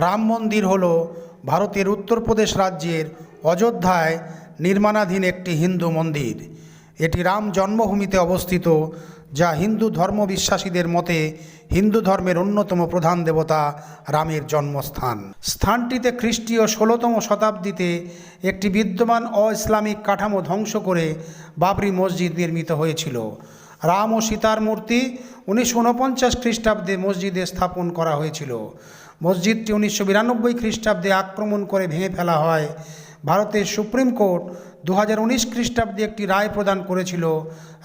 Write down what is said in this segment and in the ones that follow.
রাম মন্দির হল ভারতের উত্তরপ্রদেশ রাজ্যের অযোধ্যায় নির্মাণাধীন একটি হিন্দু মন্দির। এটি রাম জন্মভূমিতে অবস্থিত, যা হিন্দু ধর্ম বিশ্বাসীদের মতে হিন্দু ধর্মের অন্যতম প্রধান দেবতা রামের জন্মস্থান। স্থানটিতে খ্রিস্টীয় ষোলোতম শতাব্দীতে একটি বিদ্যমান অ ইসলামিক কাঠামো ধ্বংস করে বাবরি মসজিদ নির্মিত হয়েছিল। রাম ও সীতার মূর্তি উনিশশো উনপঞ্চাশ খ্রিস্টাব্দে মসজিদে স্থাপন করা হয়েছিল। মসজিদটি উনিশশো বিরানব্বই খ্রিস্টাব্দে আক্রমণ করে ভেঙে ফেলা হয়। ভারতের সুপ্রিম কোর্ট দু হাজার উনিশ খ্রিস্টাব্দে একটি রায় প্রদান করেছিল।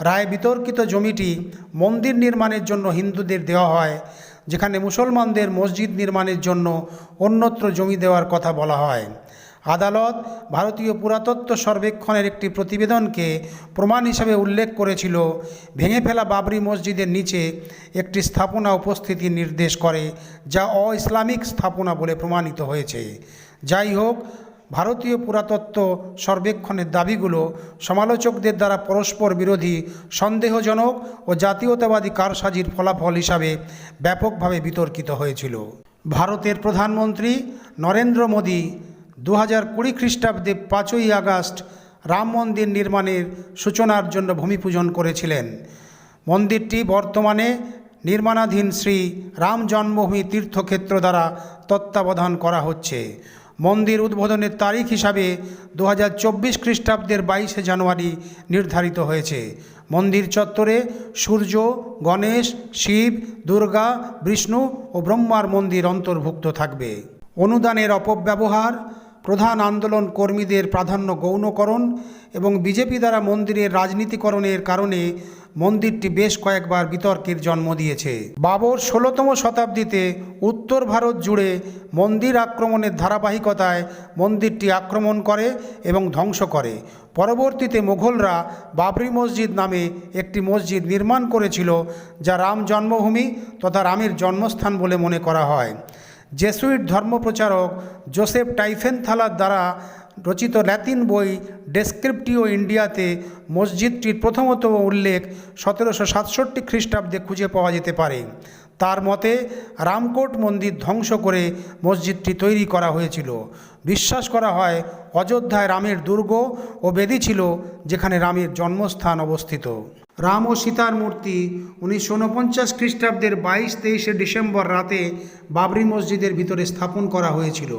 রায় বিতর্কিত জমিটি মন্দির নির্মাণের জন্য হিন্দুদের দেওয়া হয়, যেখানে মুসলমানদের মসজিদ নির্মাণের জন্য অন্যত্র জমি দেওয়ার কথা বলা হয়। আদালত ভারতীয় পুরাতত্ত্ব সর্বেক্ষণের একটি প্রতিবেদনকে প্রমাণ হিসাবে উল্লেখ করেছিল, ভেঙে ফেলা বাবরি মসজিদের নিচে একটি স্থাপনা উপস্থিতি নির্দেশ করে, যা অ ইসলামিক স্থাপনা বলে প্রমাণিত হয়েছে। যাই হোক, ভারতীয় পুরাতত্ত্ব সর্বেক্ষণের দাবিগুলো সমালোচকদের দ্বারা পরস্পর বিরোধী, সন্দেহজনক ও জাতীয়তাবাদী কারসাজির ফলাফল হিসাবে ব্যাপকভাবে বিতর্কিত হয়েছিল। ভারতের প্রধানমন্ত্রী নরেন্দ্র মোদী দু হাজার কুড়ি খ্রিস্টাব্দে পাঁচই আগস্ট রাম মন্দির নির্মাণের সূচনার জন্য ভূমিপূজন করেছিলেন। মন্দিরটি বর্তমানে নির্মাণাধীন শ্রী রাম জন্মভূমি তীর্থক্ষেত্র দ্বারা তত্ত্বাবধান করা হচ্ছে। মন্দির উদ্বোধনের তারিখ হিসাবে দু হাজার চব্বিশ খ্রিস্টাব্দের বাইশে জানুয়ারি নির্ধারিত হয়েছে। মন্দির চত্বরে সূর্য, গণেশ, শিব, দুর্গা, বিষ্ণু ও ব্রহ্মার মন্দির অন্তর্ভুক্ত থাকবে। অনুদানের অপব্যবহার প্রধান আন্দোলন কর্মীদের প্রাধান্য গৌণকরণ এবং বিজেপি দ্বারা মন্দিরের রাজনীতিকরণের কারণে মন্দিরটি বেশ কয়েকবার বিতর্কের জন্ম দিয়েছে। বাবর ষোলোতম শতাব্দীতে উত্তর ভারত জুড়ে মন্দির আক্রমণের ধারাবাহিকতায় মন্দিরটি আক্রমণ করে এবং ধ্বংস করে। পরবর্তীতে মুঘলরা বাবরি মসজিদ নামে একটি মসজিদ নির্মাণ করেছিল, যা রাম জন্মভূমি তথা রামের জন্মস্থান বলে মনে করা হয়। জেসুইট ধর্মপ্রচারক জোসেফ টাইফেনথালার দ্বারা রচিত ল্যাতিন বই ডেসক্রিপটিও ইন্ডিয়াতে মসজিদটির প্রথমত উল্লেখ সতেরোশো সাতষট্টি খ্রিস্টাব্দে খুঁজে পাওয়া যেতে পারে। তার মতে, রামকোট মন্দির ধ্বংস করে মসজিদটি তৈরি করা হয়েছিল। বিশ্বাস করা হয়, অযোধ্যায় রামের দুর্গ ও বেদি ছিল, যেখানে রামের জন্মস্থান অবস্থিত। রাম ও সীতার মূর্তি উনিশশো উনপঞ্চাশ খ্রিস্টাব্দের বাইশ তেইশে ডিসেম্বর রাতে বাবরি মসজিদের ভিতরে স্থাপন করা হয়েছিল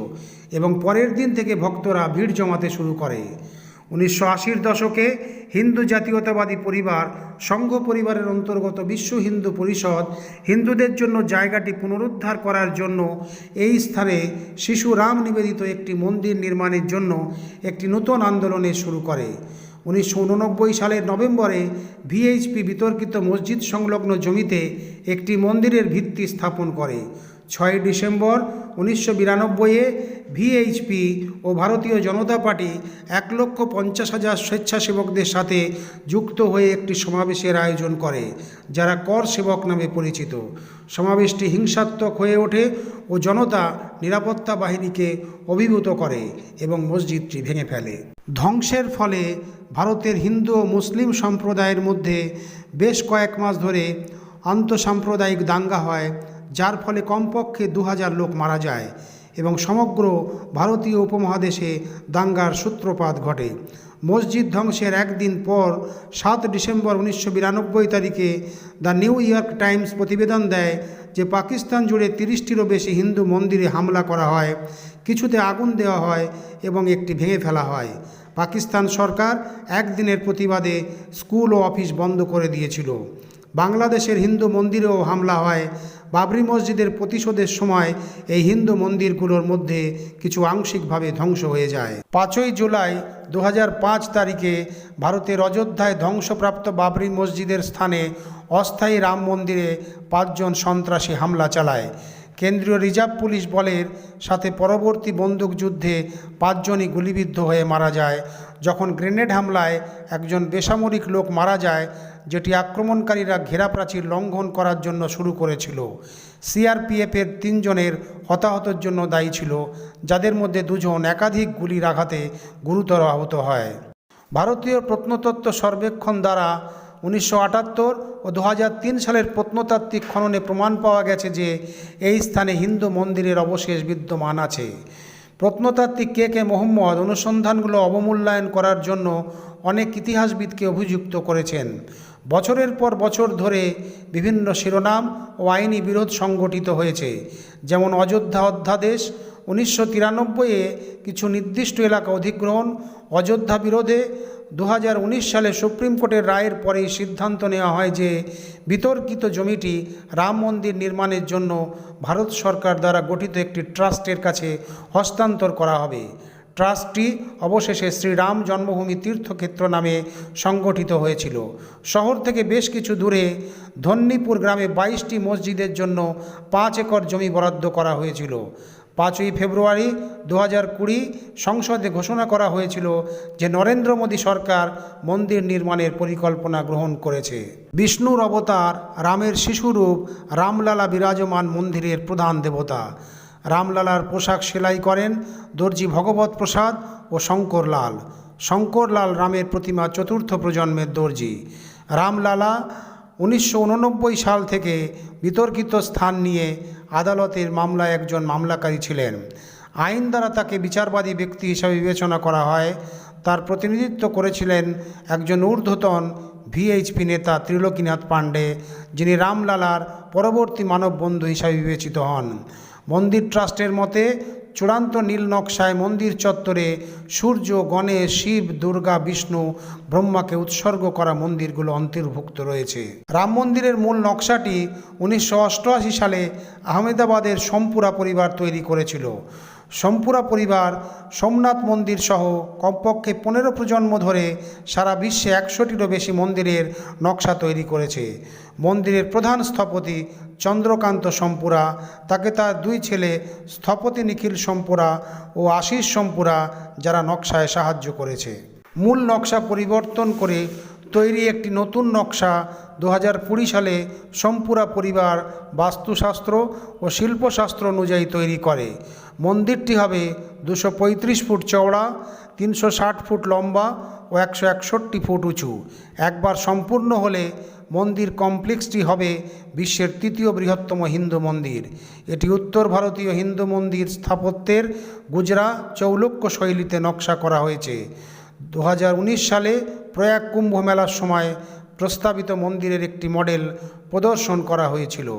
এবং পরের দিন থেকে ভক্তরা ভিড় জমাতে শুরু করে। উনিশশো আশির দশকে হিন্দু জাতীয়তাবাদী পরিবার, সংঘ পরিবারের অন্তর্গত বিশ্ব হিন্দু পরিষদ হিন্দুদের জন্য জায়গাটি পুনরুদ্ধার করার জন্য এই স্থানে শিশু রাম নিবেদিত একটি মন্দির নির্মাণের জন্য একটি নতুন আন্দোলনের শুরু করে। উনিশশো উননব্বই সালের নভেম্বরে ভিএইচপি বিতর্কিত মসজিদ সংলগ্ন জমিতে একটি মন্দিরের ভিত্তি স্থাপন করে। ছয় ডিসেম্বর উনিশশো বিরানব্বইয়ে ভিএইচপি ও ভারতীয় জনতা পার্টি এক লক্ষ পঞ্চাশ হাজার স্বেচ্ছাসেবকদের সাথে যুক্ত হয়ে একটি সমাবেশের আয়োজন করে, যারা কর সেবক নামে পরিচিত। সমাবেশটি হিংসাত্মক হয়ে ওঠে ও জনতা নিরাপত্তা বাহিনীকে অভিভূত করে এবং মসজিদটি ভেঙে ফেলে। ধ্বংসের ফলে ভারতের হিন্দু ও মুসলিম সম্প্রদায়ের মধ্যে বেশ কয়েক মাস ধরে আন্তঃসাম্প্রদায়িক দাঙ্গা হয় যার ফলে কমপক্ষে দু হাজার লোক মারা যায় এবং সমগ্র ভারতীয় উপমহাদেশে দাঙ্গার সূত্রপাত ঘটে। মসজিদ ধ্বংসের একদিন পর সাত ডিসেম্বর উনিশশো বিরানব্বই তারিখে দ্য নিউ ইয়র্ক টাইমস প্রতিবেদন দেয় যে পাকিস্তান জুড়ে তিরিশটিরও বেশি হিন্দু মন্দিরে হামলা করা হয়, কিছুতে আগুন দেওয়া হয় এবং একটি ভেঙে ফেলা হয়। পাকিস্তান সরকার একদিনের প্রতিবাদে স্কুল ও অফিস বন্ধ করে দিয়েছিল। বাংলাদেশের হিন্দু মন্দিরেও হামলা হয় বাবরি মসজিদের প্রতিশোধের সময় এই হিন্দু মন্দিরগুলোর মধ্যে কিছু আংশিকভাবে ধ্বংস হয়ে যায়। পাঁচই জুলাই দু হাজার পাঁচ তারিখে ভারতের অযোধ্যায় ধ্বংসপ্রাপ্ত বাবরি মসজিদের স্থানে অস্থায়ী রাম মন্দিরে পাঁচজন সন্ত্রাসী হামলা চালায়। কেন্দ্রীয় রিজার্ভ পুলিশ বলের সাথে পরবর্তী বন্দুকযুদ্ধে পাঁচজনই গুলিবিদ্ধ হয়ে মারা যায়। যখন গ্রেনেড হামলায় একজন বেসামরিক লোক মারা যায় যেটি আক্রমণকারীরা ঘেরাপ্রাচীর লঙ্ঘন করার জন্য শুরু করেছিল। সিআরপিএফের তিনজনের হতাহতের জন্য দায়ী ছিল, যাদের মধ্যে দুজন একাধিক গুলির আঘাতে গুরুতর আহত হয়। ভারতীয় প্রত্নতত্ত্ব সর্বেক্ষণ দ্বারা উনিশশো আটাত্তর ও দু হাজার তিন সালের প্রত্নতাত্ত্বিক খননে প্রমাণ পাওয়া গেছে যে এই স্থানে হিন্দু মন্দিরের অবশেষ বিদ্যমান আছে। প্রত্নতাত্ত্বিক কে কে মোহাম্মদ অনুসন্ধানগুলো অবমূল্যায়ন করার জন্য অনেক ইতিহাসবিদকে অভিযুক্ত করেছেন। বছরের পর বছর ধরে বিভিন্ন শিরোনাম ও আইনি বিরোধ সংগঠিত হয়েছে। যেমন অযোধ্যা অধ্যাদেশ, উনিশশো তিরানব্বইয়ে কিছু নির্দিষ্ট এলাকা অধিগ্রহণ, অযোধ্যা বিরোধে দু হাজার উনিশ সালে সুপ্রিম কোর্টের রায়ের পরেই সিদ্ধান্ত নেওয়া হয় যে বিতর্কিত জমিটি রাম মন্দির নির্মাণের জন্য ভারত সরকার দ্বারা গঠিত একটি ট্রাস্টের কাছে হস্তান্তর করা হবে। ট্রাস্টটি অবশেষে শ্রীরাম জন্মভূমি তীর্থক্ষেত্র নামে সংগঠিত হয়েছিল। শহর থেকে বেশ কিছু দূরে ধন্যীপুর গ্রামে বাইশটি মসজিদের জন্য পাঁচ একর জমি বরাদ্দ করা হয়েছিল। পাঁচই ফেব্রুয়ারি দু হাজার কুড়ি সংসদে ঘোষণা করা হয়েছিল যে নরেন্দ্র মোদী সরকার মন্দির নির্মাণের পরিকল্পনা গ্রহণ করেছে। বিষ্ণুর অবতার রামের শিশুরূপ রামলালা বিরাজমান মন্দিরের প্রধান দেবতা। রামলালার পোশাক সেলাই করেন দর্জি ভগবত প্রসাদ ও শঙ্করলাল। শঙ্করলাল রামের প্রতিমা চতুর্থ প্রজন্মের দর্জি। রামলালা উনিশশো উননব্বই সাল থেকে বিতর্কিত স্থান নিয়ে আদালতের মামলায় একজন মামলাকারী ছিলেন। আইন দ্বারা তাকে বিচারবাদী ব্যক্তি হিসাবে বিবেচনা করা হয়। তার প্রতিনিধিত্ব করেছিলেন একজন ঊর্ধ্বতন ভিএইচপি নেতা ত্রিলোকীনাথ পাণ্ডে, যিনি রামলালার পরবর্তী মানববন্ধু হিসাবে বিবেচিত হন। মন্দির ট্রাস্টের মতে, চূড়ান্ত নীল নকশায় মন্দির চত্বরে সূর্য, গণেশ, শিব, দুর্গা, বিষ্ণু, ব্রহ্মাকে উৎসর্গ করা মন্দিরগুলো অন্তর্ভুক্ত রয়েছে। রাম মন্দিরের মূল নকশাটি উনিশশো অষ্টআশি সালে আহমেদাবাদের সম্পুরা পরিবার তৈরি করেছিল। সম্পুরা পরিবার, সোমনাথ মন্দির সহ কমপক্ষে পনেরো প্রজন্ম ধরে সারা বিশ্বে একশোটিরও বেশি মন্দিরের নকশা তৈরি করেছে। মন্দিরের প্রধান স্থপতি চন্দ্রকান্ত সম্পুরা, তাকে তার দুই ছেলে স্থপতি নিখিল সম্পুরা ও আশিস সম্পুরা যারা নকশায় সাহায্য করেছে। মূল নকশা পরিবর্তন করে তৈরি একটি নতুন নকশা দু হাজার কুড়ি সালে সম্পুরা পরিবার বাস্তুশাস্ত্র ও শিল্পশাস্ত্র অনুযায়ী তৈরি করে। মন্দিরটি হবে দুশো ফুট চওড়া, তিনশো ষাট ফুট লম্বা ও একশো একষট্টি ফুট উঁচু। একবার সম্পূর্ণ হলে মন্দির কমপ্লেক্সটি হবে বিশ্বের তৃতীয় বৃহত্তম হিন্দু মন্দির। এটি উত্তর ভারতীয় হিন্দু মন্দির স্থাপত্যের গুজরা চৌলক্য শৈলীতে নকশা করা হয়েছে। দু হাজার উনিশ সালে প্রয়াগ কুম্ভ মেলার সময় প্রস্তাবিত মন্দিরের একটি মডেল প্রদর্শন করা হয়েছিল।